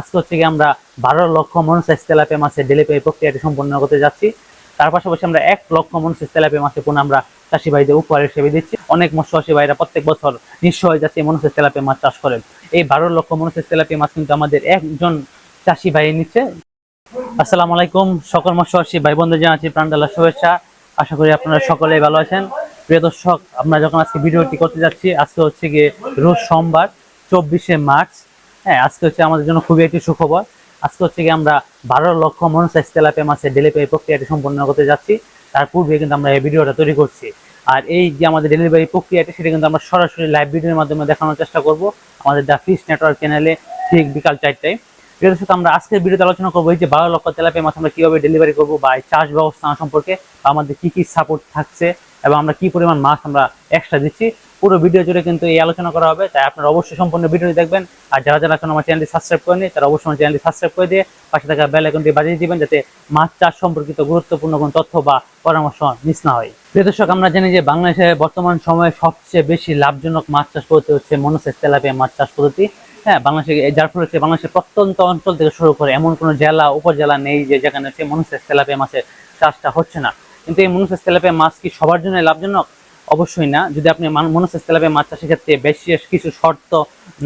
আজকে হচ্ছে কি আমরা বারো লক্ষ মনসাইজ তেলাপিয়া মাছের ডেলিভারি প্রক্রিয়াটি সম্পন্ন করতে যাচ্ছি। তার পাশাপাশি আমরা এক লক্ষ মনসাইজ তেলাপিয়া মাছের পুনঃ আমরা চাষি ভাইদের উপহার হিসেবে দিচ্ছি। অনেক মৎস্যবাসী ভাইরা প্রত্যেক বছর নিঃস্ব হয়ে যাচ্ছে মনসাইজ তেলাপিয়া মাছ চাষ করেন। এই বারো লক্ষ মনসাইজ তেলাপিয়া মাছ কিন্তু আমাদের একজন চাষি ভাই নিচ্ছে। আসসালামু আলাইকুম, সকল মৎস্যবাসী ভাই বন্ধু জানাচ্ছি প্রাণডালা শুভেচ্ছা। আশা করি আপনারা সকলেই ভালো আছেন। প্রিয় দর্শক, আমরা যখন আজকে ভিডিওটি করতে যাচ্ছি, আজকে হচ্ছে গিয়ে রোজ সোমবার, চব্বিশে মার্চ হ্যাঁ আজকে হচ্ছে আমাদের জন্য খুবই একটি সুখবর। আজকে হচ্ছে গিয়ে আমরা বারো লক্ষ মনসাইজ তেলাপিয়া মাছের ডেলিভারি প্রক্রিয়াটি সম্পন্ন করতে যাচ্ছি। তার পূর্বে কিন্তু আমরা এই ভিডিওটা তৈরি করছি। আর এই যে আমাদের ডেলিভারি প্রক্রিয়াটি, সেটা কিন্তু আমরা সরাসরি লাইভ ভিডিওর মাধ্যমে দেখানোর চেষ্টা করব আমাদের দ্য ফিশ নেটওয়ার্ক চ্যানেলে ঠিক বিকাল চারটায়। প্রিয় দর্শক, আমরা আজকের ভিডিওতে আলোচনা করব এই যে বারো লক্ষ তেলাপিয়া মাছ আমরা কীভাবে ডেলিভারি করব বা চাষ ব্যবস্থা সম্পর্কে আমাদের কি কি সাপোর্ট থাকছে, এবং আমরা কি পরিমাণ মাছ আমরা এক্সট্রা দিচ্ছি। পুরো ভিডিও জুড়ে কিন্তু এই আলোচনা করা হবে। তাই আপনারা অবশ্যই সম্পূর্ণ ভিডিওটি দেখবেন। আর যারা যারা এখন আমার চ্যানেলটি সাবস্ক্রাইব করেনি তারা অবশ্যই আমার চ্যানেলটি সাবস্ক্রাইব করে দিয়ে পাশে থাকা বেল আইকনটি বাজিয়ে দিবেন, যাতে মাছ চাষ সম্পর্কিত গুরুত্বপূর্ণ কোনো তথ্য বা পরামর্শ মিস না হয়। প্রিয় দর্শক, আমরা জানি যে বাংলাদেশে বর্তমান সময়ে সবচেয়ে বেশি লাভজনক মাছ চাষ পদ্ধতি হচ্ছে মনোসেস, তেলাপিয়া মাছ চাষ পদ্ধতি। হ্যাঁ বাংলাদেশে যার ফলে হচ্ছে বাংলাদেশের প্রত্যন্ত অঞ্চল থেকে শুরু করে এমন কোনো জেলা, উপজেলা নেই যে যেখানে হচ্ছে মনুসেস, তেলাপিয়া মাছের চাষটা হচ্ছে না। কিন্তু এই মনুসেস, তেলাপিয়া মাছ কি সবার জন্য লাভজনক? অবশ্যই না। যদি আপনি মনুসেস তেলাপিয়া মাছ চাষের ক্ষেত্রে বেশি কিছু শর্ত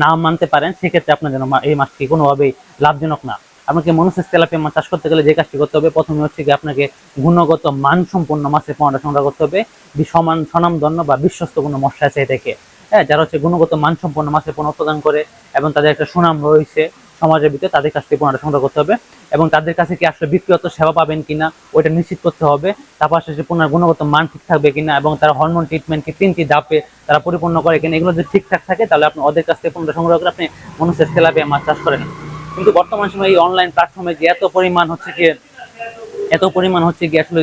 না মানতে পারেন, সেক্ষেত্রে আপনার জন্য এই মাছটি কোনোভাবেই লাভজনক না। আপনাকে মনুসেস তেলাপিয়া মাছ চাষ করতে গেলে যে কাজটি করতে হবে, প্রথমে হচ্ছে কি আপনাকে গুণগত মানসম্পন্ন মাছের পোনাটা সংগ্রহ করতে হবে। সমান স্বনামধন্য বা বিশ্বস্ত কোনো মশলা আছে থেকে হ্যাঁ যারা হচ্ছে গুণগত মানসম্পন্ন মাছের পণ্য উৎপাদন করে এবং তাদের একটা সুনাম রয়েছে সমাজের ভিতরে তাদের কাছ থেকে পণ্যটা সংগ্রহ করতে হবে এবং তাদের কাছে কি আসলে বিক্রিয়ত সেবা পাবেন কিনা, ওইটা নিশ্চিত করতে হবে। তারপর শেষে পণ্যের গুণগত মান ঠিক থাকবে কিনা এবং তারা হরমোন ট্রিটমেন্ট কি তিনটি ধাপে তারা পরিপূর্ণ করে কিনা, এগুলো যদি ঠিকঠাক থাকে, তাহলে আপনি ওদের কাছ থেকে পণ্যটা সংগ্রহ করে আপনি মনুষ্যের তেলাপিয়া মাছ চাষ করেন। কিন্তু বর্তমান সময়ে এই অনলাইন প্ল্যাটফর্মে যে এত পরিমাণ হচ্ছে কি, এত পরিমাণ হচ্ছে গিয়ে আসলে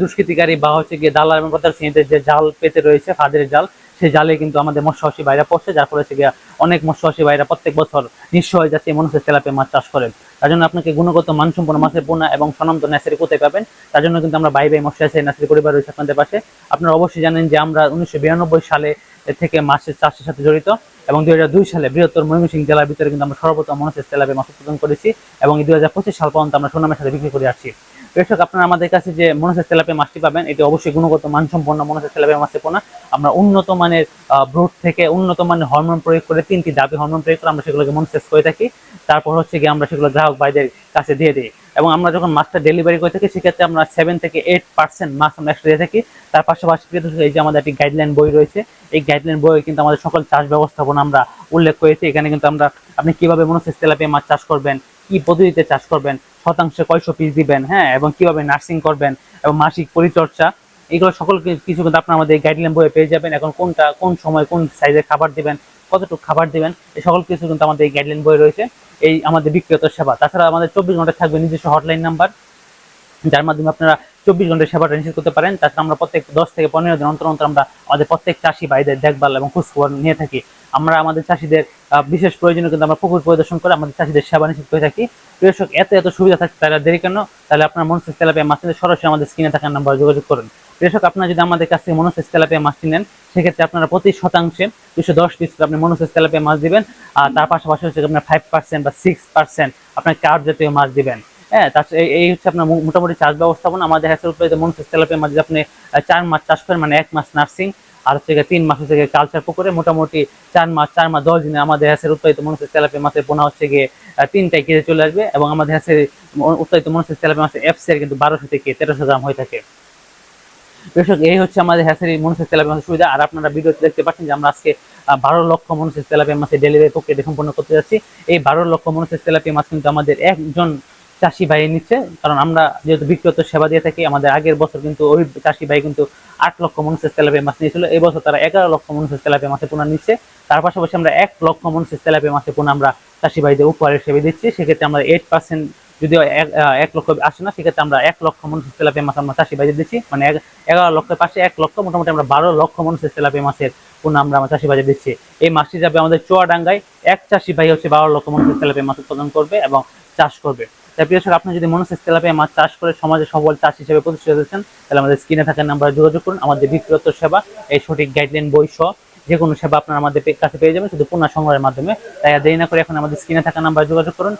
দুষ্কৃতিকারী বা হচ্ছে গিয়ে দালাল এবং প্রতারণীদের যে জাল পেতে রয়েছে, ফাঁদের জাল সেই জালে কিন্তু আমাদের মৎস্যবাসী বাইরা পড়ছে, যার ফলে গিয়ে অনেক মৎস্যবাসী বাইরা প্রত্যেক বছর নিঃস্ব হয়ে যাচ্ছে মনুষ্যের তেলাপে মাছ চাষ করেন তার জন্য আপনাকে গুণগত মানসম্পন্ন মাছের পোনা এবং সনন্ত ন্যাসারি কোথায় পাবেন? তার জন্য কিন্তু আমরা বাই বাই মৎস্য ন্যাসারি পরিবার রয়েছে আপনাদের পাশে। আপনারা অবশ্যই জানেন যে আমরা উনিশশো বিরানব্বই সালে থেকে মাছের চাষের সাথে জড়িত এবং দু হাজার দুই সালে বৃহত্তর ময়মনসিংহ জেলার ভিতরে কিন্তু আমরা সর্বপ্রথম মনুষ্যের তেলাপে মাছ উৎপাদন করেছি এবং দু হাজার পঁচিশ সাল পর্যন্ত আমরা সুনামের সাথে বিক্রি করে আসছি। দর্শক, আপনারা আমাদের কাছে যে মনসের তেলাপে মাছটি পাবেন, এটি অবশ্যই গুণগত মানসম্পন্ন মনসের তেলাপে মাছে পোনা। আমরা উন্নত মানের ব্রুট থেকে উন্নত মানের হরমোন প্রয়োগ করে তিনটি দাবি হরমোন প্রয়োগ করে আমরা সেগুলোকে মনসেস করে থাকি। তারপর হচ্ছে গিয়ে আমরা সেগুলো গ্রাহক ভাইদের কাছে দিয়ে দিই। এবং আমরা যখন মাছটা ডেলিভারি করে থাকি, সেক্ষেত্রে আমরা সেভেন থেকে এইট পার্সেন্ট মাছ আমরা এক্সট্রা দিয়ে থাকি। তার পাশাপাশি এই যে আমাদের একটি গাইডলাইন বই রয়েছে, এই গাইডলাইন বইয়ে কিন্তু আমাদের সকল চাষ ব্যবস্থাপনা আমরা উল্লেখ করেছি। এখানে কিন্তু আমরা আপনি কীভাবে মনোসেস তেলাপিয়া মাছ চাষ করবেন, কি পদ্ধতিতে চাষ করবেন, শতাংশে কয়শো পিস দিবেন হ্যাঁ এবং কীভাবে নার্সিং করবেন এবং মাসিক পরিচর্যা, এগুলো সকল কিছু কিন্তু আপনার আমাদের গাইডলাইন বইয়ে পেয়ে যাবেন। এখন কোনটা, কোন সময় কোন সাইজের খাবার দিবেন কতটুকু খাবার দেবেন, এই সকল কিছু কিন্তু আমাদের এই গাইডলাইন বই রয়েছে। এই আমাদের বিক্রেতার সেবা। তাছাড়া আমাদের চব্বিশ ঘণ্টা থাকবে নিজস্ব হটলাইন নাম্বার যার মাধ্যমে আপনারা চব্বিশ ঘণ্টা সেবাটা নিশ্চিত করতে পারেন। তাছাড়া আমরা প্রত্যেক দশ থেকে পনেরো দিন অন্তর অন্তর আমরা আমাদের প্রত্যেক চাষি ভাইদের দেখভাল এবং খোঁজখবর নিয়ে থাকি। আমরা আমাদের চাষিদের বিশেষ প্রয়োজনে কিন্তু আমরা পুকুর পরিদর্শন করে আমাদের চাষিদের সেবা নিশ্চিত করে থাকি। কৃষক, এত এত সুবিধা থাকে তারা দেরি কেন? তাহলে আপনার মনসেস তেলাপিয়া মাছ নিতে সরাসরি আমাদের স্ক্রিনে থাকার নাম্বার যোগাযোগ করুন। কৃষক, আপনারা যদি আমাদের কাছ মনোসেস তেলাপিয়া মাছটি নেন, সেক্ষেত্রে আপনারা প্রতি শতাংশে দুশো দশ পিস আপনি মনোসেস তেলাপিয়া মাছ দিবেন। আর তার পাশাপাশি হচ্ছে আপনার ফাইভ পার্সেন্ট বা সিক্স পার্সেন্ট আপনার কার্ড জাতীয় মাছ দিবেন। হ্যাঁ এই- হচ্ছে আপনার মোটামুটি চাষ ব্যবস্থাপনা। আমাদের হ্যাঁ উৎপাদিত মনসেস তেলাপিয়া মাছ আপনি চার মাস চাষ করেন মানে এক মাস নার্সিং, আর হচ্ছে তিন মাস হচ্ছে কালচার পুকুরে। মোটামুটি চার মাস চার মাস, দশ দিনে আমাদের হ্যাঁ উৎপাদিত মনসেস তেলাপিয়া মাছের পোনা হচ্ছে গিয়ে তিনটায় কেজি চলে আসবে। এবং আমাদের হ্যাঁ উৎপাদিত মনসেস তেলাপিয়া মাছের এফসের কিন্তু বারোশো থেকে তেরোশো গ্রাম হয়ে থাকে। দর্শক এই হচ্ছে আমাদের হ্যাসারি মনুষ্যের তেলাপিয়া মাছের সুবিধা। আর আপনারা ভিডিওতে দেখতে পাচ্ছেন যে আমরা আজকে বারো লক্ষ মনুষ্যের তেলাপিয়া মাছের ডেলিভারি প্রক্রিয়াটি সম্পন্ন করতে যাচ্ছি। এই বারো লক্ষ মনুষ্যের তেলাপিয়া মাছ কিন্তু আমাদের একজন চাষি ভাই নিচ্ছে কারণ আমরা যেহেতু বিক্রত সেবা দিয়ে থাকি, আমাদের আগের বছর কিন্তু ওই চাষি ভাই কিন্তু আট লক্ষ মনুষ্যের তেলাপিয়া মাছ নিয়েছিল, এই বছর তারা এগারো লক্ষ মনুষ্যের তেলাপিয়া মাছের পোনা নিচ্ছে। তার পাশাপাশি আমরা এক লক্ষ মনুষ্যের তেলাপিয়া মাছে পোনা আমরা চাষি ভাইদের উপহার হিসেবে দিচ্ছি, সেক্ষেত্রে আমরা এইট পার্সেন্ট যদিও এক- লক্ষ আসে না, সেক্ষেত্রে আমরা এক লক্ষ মনুষ্যের তেলাপিয়া মাছ আমরা চাষি ভাইদের দিচ্ছি মানে এগারো লক্ষের পাশে এক লক্ষ, মোটামুটি আমরা বারো লক্ষ মনুষ্যের তেলাপিয়া মাছের পোনা আমরা আমার চাষি ভাইদের দিচ্ছি। এই মাছটি যাবে আমাদের চুয়াডাঙ্গায়, এক চাষি ভাই হচ্ছে বারো লক্ষ মনুষ্যের তেলাপিয়া মাছ উৎপাদন করবে এবং চাষ করবে। আপনি যদি মনুষ্যের তেলাপিয়া মাছ চাষ করে সমাজে সবল চাষ হিসেবে প্রতিষ্ঠিত হয়েছেন, তাহলে আমাদের স্ক্রিনে থাকা নাম্বারে যোগাযোগ করুন। আমাদের বিক্রত সেবা, এই সঠিক গাইডলাইন বই সহ যে কোনো সেবা আপনার আমাদের কাছে পেয়ে যাবেন শুধু পুনঃ সংগ্রহের মাধ্যমে। তাই দেরি না করে এখন আমাদের স্ক্রিনে থাকা নাম্বারে যোগাযোগ করুন।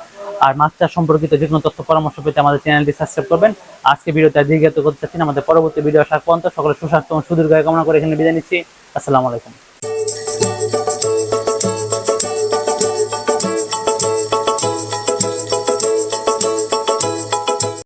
আর মাছ চাষ সম্পর্কিত যে কোনো তথ্য, পরামর্শ পেতে আমাদের চ্যানেলটি সাবস্ক্রাইব করবেন। আজকে ভিডিওতে দীর্ঘায়িত করতে চাচ্ছি আমাদের পরবর্তী ভিডিও আসার পর্যন্ত সকলে সুস্বাস্থ্য এবং সুদীর্ঘ কামনা করে এখানে বিদায় নিচ্ছি। আসসালামু আলাইকুম।